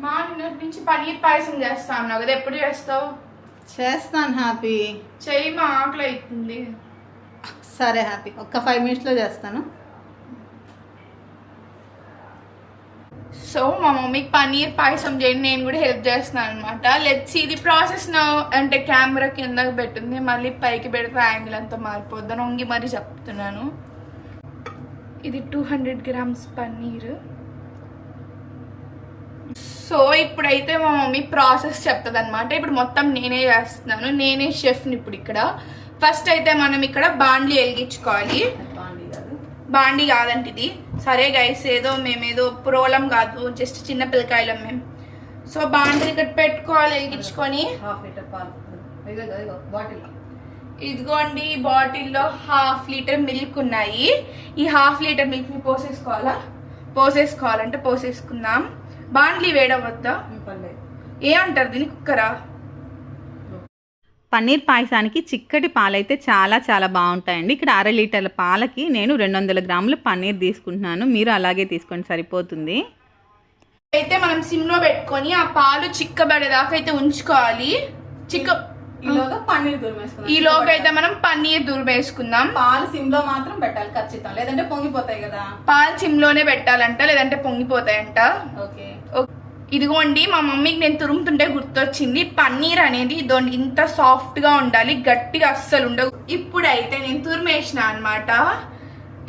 మా నిన్నటి నుంచి పన్నీర్ పాయసం చేస్తా. అన్నావు కదా ఎప్పుడు చేస్తావు? చేస్తాను హ్యాపీ. చెయ్యి మా ఆకలి అవుతుంది సరే హ్యాపీ. ఒక్క ఫైవ్ మినిట్స్లో చేస్తాను. సో మా మమ్మీకి పన్నీర్ పాయసం చేయండి నేను కూడా హెల్ప్ చేస్తున్నాను అనమాట లెట్స్ ఇది ప్రాసెస్ నా అంటే కెమెరా కిందకి పెట్టింది. మళ్ళీ పైకి పెడితే యాంగిల్ అంతా మారిపోద్దని వంగి మరీ చెప్తున్నాను. ఇది two hundred grams paneer so ఇప్పుడైతే మా మమ్మీ ప్రాసెస్ చెప్తుంది అనమాట ఇప్పుడు మొత్తం నేనే చేస్తున్నాను. నేనే షెఫ్ని ఇప్పుడు ఇక్కడ. ఫస్ట్ అయితే మనం ఇక్కడ బాండ్లీ వెలిగించుకోవాలి. బాండి కాదంట ఇది సరే గైస్ ఏదో మేమేదో ప్రోలం కాదు జస్ట్ చిన్న పిల్లకాయలం మేము సో బాండి ఇక్కడ పెట్టుకోవాలి వెలిగించుకొని. ఇదిగోండి ఈ బాటిల్లో హాఫ్ లీటర్ మిల్క్ ఉన్నాయి. ఈ హాఫ్ లీటర్ మిల్క్ని పోసేసుకోవాలా? పోసేసుకోవాలంటే పోసేసుకుందాం. బాండ్లీ వేడవద్దా పర్లేదు ఏమంటారు దీని కుక్కరా? పన్నీర్ పాయసానికి చిక్కటి పాలైతే చాలా చాలా బాగుంటాయండి. ఇక్కడ అర లీటర్ల పాలకి నేను రెండు వందల గ్రాముల పన్నీర్ తీసుకుంటున్నాను. మీరు అలాగే తీసుకోండి సరిపోతుంది. అయితే మనం సిమ్లో పెట్టుకొని ఆ పాలు చిక్కబడేదాకా అయితే ఉంచుకోవాలి. చిక్క ఈలోగా పన్నీర్ తురిమేసుకుందాం ఈలోగా అయితే మనం పన్నీర్ దుర్వేసుకుందాం పాలు సిమ్లో మాత్రం పెట్టాలి ఖచ్చితంగా. లేదంటే పొంగిపోతాయి కదా. పాలు సిమ్లోనే పెట్టాలంట లేదంటే పొంగిపోతాయంట. ఓకే. ఇదిగోండి మా మమ్మీకి నేను తురుముతుంటే గుర్తొచ్చింది పన్నీర్ అనేది ఇదోండి ఇంత సాఫ్ట్గా ఉండాలి గట్టిగా అస్సలు ఉండదు. ఇప్పుడైతే నేను తురిమేసిన అన్నమాట.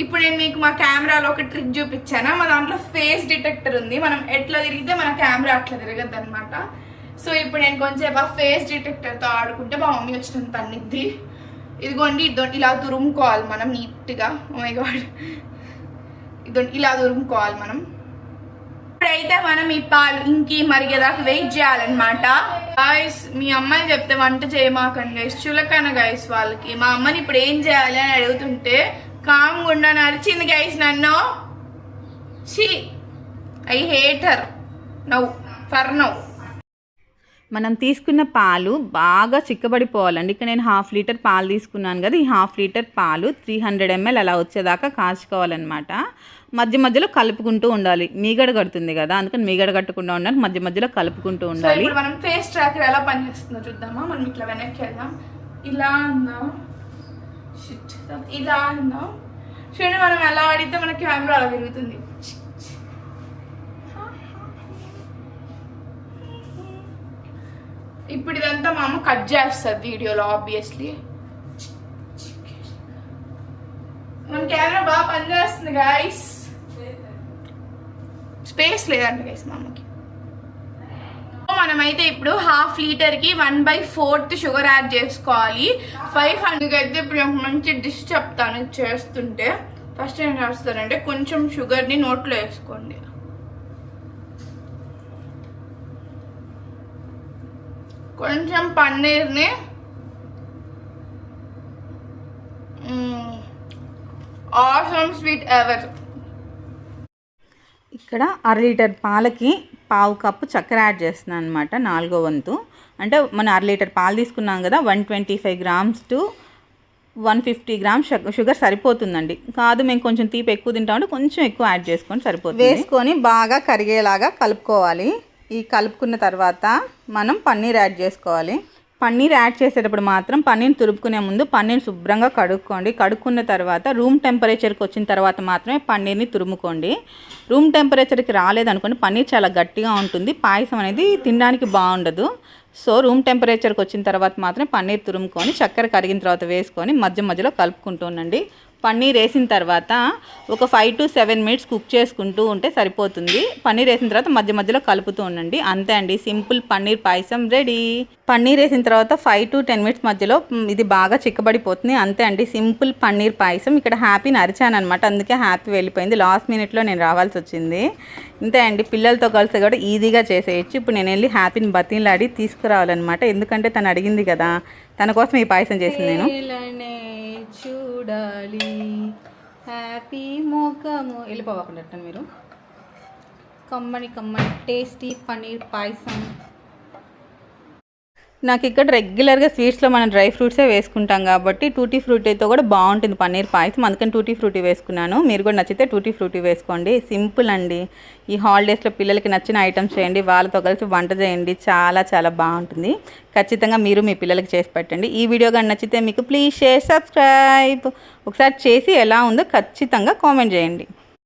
ఇప్పుడు నేను మీకు మా కెమెరాలో ఒక ట్రిక్ చూపించాను? మా దాంట్లో ఫేస్ డిటెక్టర్ ఉంది. మనం ఎట్లా తిరిగితే మన కెమెరా అట్లా తిరగద్దు అనమాట సో ఇప్పుడు నేను కొంచెంసేపు ఆ ఫేస్ డిటెక్టర్తో ఆడుకుంటే మా మమ్మీ వచ్చినంత తన్నిద్ది. ఇదిగోండి ఇదో ఇలా తురుముకోవాలి మనం నీట్గా. ఓ oh మై గాడ్ ఇదో ఇలా తురుముకోవాలి మనం. అయితే మనం ఈ పాలు ఇంకి మరిగేదాకా వెయిట్ చేయాలన్నమాట. గాయస్ మీ అమ్మాయి చెప్తే వంట చేయమాకండి గైస్ చులకన గైస్ వాళ్ళకి. మా అమ్మని ఇప్పుడు ఏం చేయాలి అని అడుగుతుంటే కామ్ గుండా నరిచింది గైస్ నన్ను. ఛీ! ఐ హేటర్ నవ్వు ఫర్ నవ్వు మనం తీసుకున్న పాలు బాగా చిక్కబడిపోవాలండి. ఇక్కడ నేను హాఫ్ లీటర్ పాలు తీసుకున్నాను కదా ఈ హాఫ్ లీటర్ పాలు త్రీ హండ్రెడ్ ఎంఎల్ అలా వచ్చేదాకా కాచుకోవాలన్నమాట మధ్య మధ్యలో కలుపుకుంటూ ఉండాలి. మీగడ కడుతుంది కదా అందుకని మీగడ కట్టకుండా ఉండాలి. మధ్య మధ్యలో కలుపుకుంటూ ఉండాలి. మనం ఫేస్ ట్రాకర్ ఎలా పనిచేస్తుందో చూద్దామా? మనం ఇట్లా వెనక్కి వెళ్దాం. ఇలా అందాం. ఇలా అందాం చూడండి మనం ఎలా ఆడితే మన కెమెరా అలా తిరుగుతుంది. ఇప్పుడు ఇదంతా మా అమ్మ కట్ చేస్తుంది వీడియోలో ఆబ్వియస్లీ మన కెమెరా బాగా పనిచేస్తుంది గైస్ స్పేస్ లేదంట గైస్ మా అమ్మకి. మనమైతే ఇప్పుడు హాఫ్ లీటర్కి one by fourth sugar add చేసుకోవాలి. ఫైవ్ హండ్రెడ్ అయితే ఇప్పుడు మంచి డిష్ చెప్తాను చేస్తుంటే. ఫస్ట్ ఏం చేస్తానంటే కొంచెం షుగర్ని నోట్లో వేసుకోండి. కొంచెం పన్నీర్ని ఆసమ్ స్వీట్ ఎవర్ ఇక్కడ అర లీటర్ పాలకి పావు కప్పు చక్కెర యాడ్ చేస్తున్నాను అనమాట నాలుగో వంతు. అంటే మన అర లీటర్ పాలు తీసుకున్నాం కదా one twenty five grams to one fifty grams sugar సరిపోతుందండి. కాదు మేము కొంచెం తీపి ఎక్కువ తింటామంటే కొంచెం ఎక్కువ యాడ్ చేసుకొని సరిపోతుంది. వేసుకొని బాగా కరిగేలాగా కలుపుకోవాలి. ఈ కలుపుకున్న తర్వాత మనం పన్నీర్ యాడ్ చేసుకోవాలి. పన్నీర్ యాడ్ చేసేటప్పుడు మాత్రం పన్నీర్ తురుపుకునే ముందు పన్నీర్ శుభ్రంగా కడుక్కోండి. కడుక్కున్న తర్వాత రూమ్ టెంపరేచర్కి వచ్చిన తర్వాత మాత్రమే పన్నీర్ని తురుముకోండి. రూమ్ టెంపరేచర్కి రాలేదనుకోండి పన్నీర్ చాలా గట్టిగా ఉంటుంది. పాయసం అనేది తినడానికి బాగుండదు. సో రూమ్ టెంపరేచర్కి వచ్చిన తర్వాత మాత్రమే పన్నీర్ తురుముకొని చక్కెర కరిగిన తర్వాత వేసుకొని మధ్య మధ్యలో కలుపుకుంటూ ఉండండి. పన్నీర్ వేసిన తర్వాత ఒక five to seven minutes cook చేసుకుంటూ ఉంటే సరిపోతుంది. పన్నీర్ వేసిన తర్వాత మధ్య మధ్యలో కలుపుతూ ఉండండి. అంతే అండి. Simple paneer payasam ready. Paneer వేసిన తర్వాత ఫైవ్ టు టెన్ మినిట్స్ మధ్యలో ఇది బాగా చిక్కబడిపోతుంది. అంతే అండి. సింపుల్ పన్నీర్ పాయసం. ఇక్కడ హ్యాపీని అరిచాను అనమాట అందుకే హ్యాపీ వెళ్ళిపోయింది. లాస్ట్ మినిట్లో నేను రావాల్సి వచ్చింది. ఇంతే అండి. పిల్లలతో కలిసి కూడా ఈజీగా చేసేయచ్చు. ఇప్పుడు నేను వెళ్ళి హ్యాపీని బతిలాడి తీసుకురావాలన్నమాట. ఎందుకంటే తను అడిగింది కదా తన కోసం ఈ పాయసం చేసింది నేను. చూడాలి. హ్యాపీ ముఖము వెళ్ళిపోవకుండా మీరు. కమ్మని కమ్మని టేస్టీ పన్నీర్ పాయసం. నాకు ఇక్కడ రెగ్యులర్గా స్వీట్స్లో మనం డ్రై ఫ్రూట్సే వేసుకుంటాం కాబట్టి టూటీ ఫ్రూటీతో కూడా బాగుంటుంది పన్నీర్ పాయసం. అందుకని టూటీ ఫ్రూటీ వేసుకున్నాను. మీరు కూడా నచ్చితే టూటీ ఫ్రూటీ వేసుకోండి. సింపుల్ అండి. ఈ హాలిడేస్లో పిల్లలకి నచ్చిన ఐటమ్స్ చేయండి. వాళ్ళతో కలిసి వంట చేయండి. చాలా చాలా బాగుంటుంది. ఖచ్చితంగా మీరు మీ పిల్లలకి చేసి పెట్టండి. ఈ వీడియో కానీ నచ్చితే మీకు ప్లీజ్ షేర్ సబ్స్క్రైబ్ ఒకసారి చేసి ఎలా ఉందో ఖచ్చితంగా కామెంట్ చేయండి.